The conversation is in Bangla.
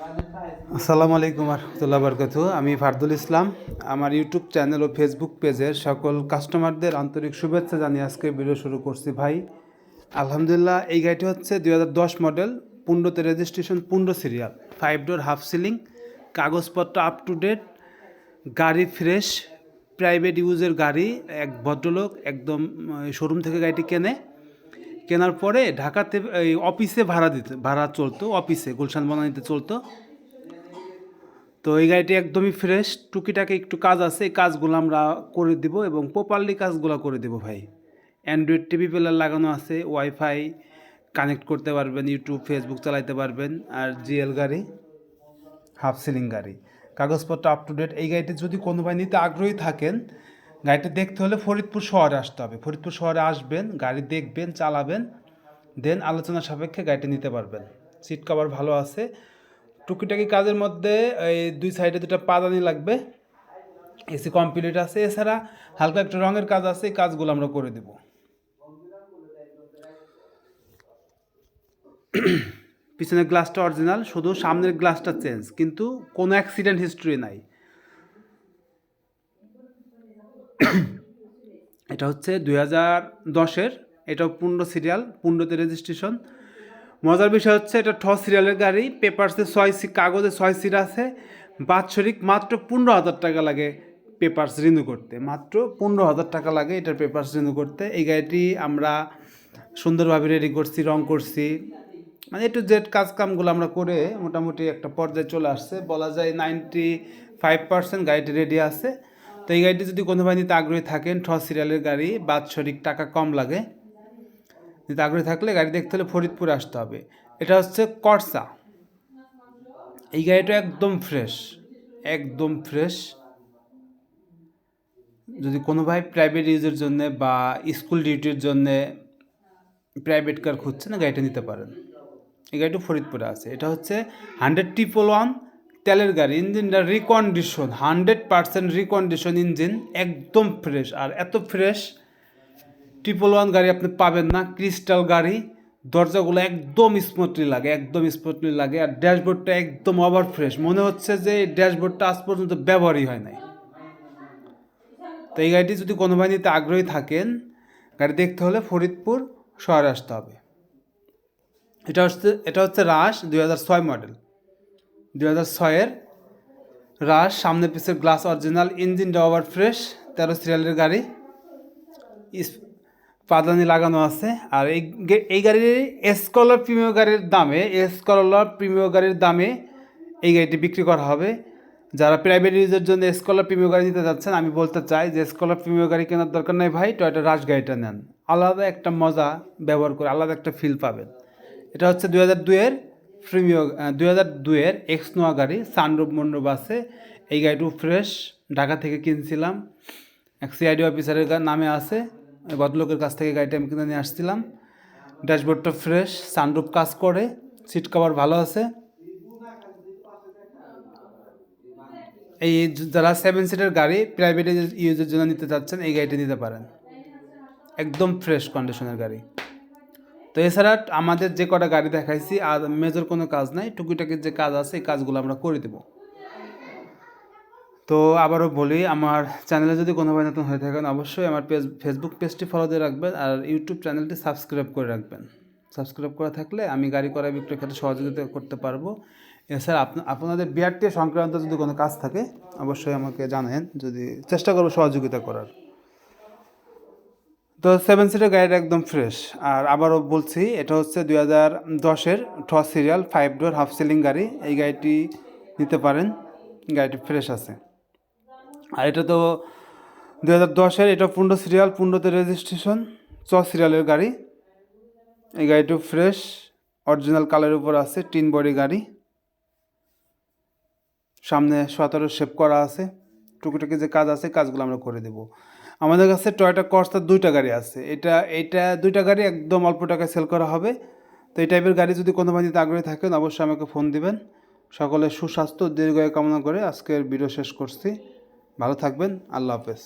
আসসালামু আলাইকুম রহমতুল্লাহ বরকত আমি ফারদুল ইসলাম। আমার ইউটিউব চ্যানেল ও ফেসবুক পেজের সকল কাস্টমারদের আন্তরিক শুভেচ্ছা জানিয়ে আজকে ভিডিও শুরু করছি ভাই। আলহামদুলিল্লাহ, এই গাড়িটি হচ্ছে দু হাজার দশ মডেল, পনেরোতে রেজিস্ট্রেশন, পনেরো serial. Five door half ceiling কাগজপত্র আপ টু ডেট গাড়ি ফ্রেশ প্রাইভেট ইউজের গাড়ি, এক ভদ্রলোক একদম শোরুম থেকে গাড়িটি কেনে। কেনার পরে ঢাকাতে, এই অফিসে ভাড়া দিতে, ভাড়া চলতো, অফিসে, গুলশান বনানিতে চলতো। তো এই গাড়িটি একদমই ফ্রেশ টুকিটাকে একটু কাজ আছে, এই কাজগুলো আমরা করে দিব এবং প্রপারলি কাজগুলো করে দেব ভাই। অ্যান্ড্রয়েড টিভি পেলার লাগানো আছে ওয়াইফাই কানেক্ট করতে পারবেন ইউটিউব ফেসবুক চালাইতে পারবেন, আর জিএল গাড়ি হাফ সিলিং গাড়ি। কাগজপত্র আপ টু ডেট এই গাড়িটি যদি কোনো ভাই নিতে আগ্রহী থাকেন গাড়িটা দেখতে হলে ফরিদপুর শহরে আসতে হবে। ফরিদপুর শহরে আসবেন, গাড়ি দেখবেন, চালাবেন দেন আলোচনা সাপেক্ষে গাড়িটা নিতে পারবেন। সিট কভার ভালো আছে। টুকিটাকি কাজের মধ্যে এই দুই সাইডে দুটো পাদানি লাগবে। এসি কমপ্লিট আছে। এছাড়া হালকা একটা রঙের কাজ আছে, এই কাজগুলো আমরা করে দেব। পিছনের গ্লাসটা অরিজিনাল শুধু সামনের গ্লাসটা চেঞ্জ কিন্তু কোনো অ্যাক্সিডেন্ট হিস্ট্রি নাই। এটা হচ্ছে দুই হাজার দশের এটাও পনেরো সিরিয়াল পনেরোতে রেজিস্ট্রেশন মজার বিষয় হচ্ছে এটা ঠ সিরিয়ালের গাড়ি পেপারসে ছয় সি কাগজে ছয় সিট আছে। বাৎসরিক মাত্র পনেরো হাজার টাকা লাগে পেপারস রিনিউ করতে। মাত্র পনেরো হাজার টাকা লাগে এটার পেপারস রিনিউ করতে। এই গাড়িটি আমরা সুন্দরভাবে রেডি করছি, রং করছি। মানে একটু জেড কাজ কামগুলো আমরা করে মোটামুটি একটা পর্যায়ে চলে আসছে। বলা যায় নাইনটি ফাইভ পার্সেন্ট গাড়িটি রেডি আছে। তো এই গাড়িটি যদি কোনো ভাই নিতে আগ্রহী থাকেন ঠ সিরিয়ালের গাড়ি, বাৎসরিক টাকা কম লাগে। নিতে আগ্রহী থাকলে গাড়ি দেখতে হলে ফরিদপুরে আসতে হবে। এটা হচ্ছে কর্সা এই গাড়িটা একদম ফ্রেশ একদম ফ্রেশ যদি কোনো ভাই প্রাইভেট ইউজের জন্য বা স্কুল ডিউটির জন্যে প্রাইভেট কার খুঁজছেন, গাড়িটা নিতে পারেন। এই গাড়িটা ফরিদপুরে আছে। এটা হচ্ছে হান্ড্রেড ট্রিপল ওয়ান তেলের গাড়ি, ইঞ্জিনটা recondition hundred percent recondition engine, একদম ফ্রেশ আর এত ফ্রেশ ট্রিপল ওয়ান গাড়ি আপনি পাবেন না ক্রিস্টাল গাড়ি। দরজাগুলো একদম স্মুথলি লাগে, একদম স্মুথলি লাগে। আর ড্যাশবোর্ডটা একদম ওভার ফ্রেশ মনে হচ্ছে যে এই ড্যাশবোর্ডটা আজ পর্যন্ত ব্যবহারই হয় নাই। তো এই গাড়িটি যদি কোনো ভাই নিতে আগ্রহী থাকেন, গাড়ি দেখতে হলে ফরিদপুর শহরে আসতে হবে। এটা হচ্ছে এটা হচ্ছে রাস দুই মডেল দুই হাজার ছয়ের রাস সামনে পিছের গ্লাস অরিজিনাল ইঞ্জিনটা ওভার ফ্রেশ, তেরো সিরিয়ালের গাড়ি। পাদানি লাগানো আছে। আর এই এই গাড়ির এসকলার প্রিমিয় গাড়ির দামে এসকলার প্রিমিয় গাড়ির দামে এই গাড়িটি বিক্রি করা হবে। যারা প্রাইভেট ইউজের জন্য স্কলার প্রিমিয় গাড়ি নিতে যাচ্ছেন, আমি বলতে চাই যে স্কলার প্রিমিয় গাড়ি কেনার দরকার নেই ভাই টয়টা রাশ গাড়িটা নেন। আলাদা একটা মজা ব্যবহার করে, আলাদা একটা ফিল পাবেন। এটা হচ্ছে দু হাজার দুইয়ের প্রিমিয় দুই হাজার দুয়ের এক্স নোয়া গাড়ি সানরূপ মন্ডপ আছে এই গাড়িটিও ফ্রেশ ঢাকা থেকে কিনছিলাম। এক সিআইডি অফিসারের নামে আছে। ওই ভদ্রলোকের কাছ থেকে গাড়িটা আমি কিনে নিয়ে আসছিলাম। ড্যাশবোর্ডটা ফ্রেশ সানরূপ কাজ করে সিট কভার ভালো আছে। এই যারা সেভেন সিটের গাড়ি প্রাইভেট ইউজের জন্য নিতে চাচ্ছেন, এই গাড়িটি নিতে পারেন। একদম ফ্রেশ কন্ডিশনের গাড়ি। তো এছাড়া আমাদের যে কটা গাড়ি দেখাইছি, আর মেজর কোনো কাজ নাই টুকিটাকির যে কাজ আছে, এই কাজগুলো আমরা করে দেব। তো আবারও বলি, আমার চ্যানেলে যদি কোনো ভাই নতুন হয়ে থাকেন, অবশ্যই আমার পেজ ফেসবুক পেজটি ফলো দিয়ে রাখবেন, আর ইউটিউব চ্যানেলটি সাবস্ক্রাইব করে রাখবেন। সাবস্ক্রাইব করা থাকলে আমি গাড়ি করা বিক্রয় ক্ষেত্রে সহযোগিতা করতে পারব। এছাড়া আপনা- আপনাদের বিআরটি সংক্রান্ত যদি কোনো কাজ থাকে, অবশ্যই আমাকে জানেন যদি চেষ্টা করব সহযোগিতা করার। তো সেভেন সিটের গাড়িটা একদম ফ্রেশ আর আবারও বলছি, এটা হচ্ছে দুই হাজার দশের ঠ serial five door half ceiling গাড়ি। এই গাড়িটি নিতে পারেন, গাড়িটি ফ্রেশ আছে। আর এটা তো দুই হাজার দশের, এটা পনেরো সিরিয়াল পনেরোতে রেজিস্ট্রেশন চ সিরিয়ালের গাড়ি। এই গাড়িটিও ফ্রেশ অরিজিনাল কালারের উপর আছে টিন বডি গাড়ি। সামনে সতেরো শেপ করা আছে। টুকিটুকি যে কাজ আছে, কাজগুলো আমরা করে দেব। আমাদের কাছে টয়টা কর্সার দুইটা গাড়ি আছে। এটা এটা দুইটা গাড়ি একদম অল্প টাকায় সেল করা হবে। তো এই টাইপের গাড়ি যদি কোনো বাড়িতে আগ্রহী থাকেন অবশ্যই আমাকে ফোন দিবেন। সকলের সুস্বাস্থ্য, দীর্ঘায়ু কামনা করে আজকের ভিডিও শেষ করছি। ভালো থাকবেন, আল্লাহ হাফেজ।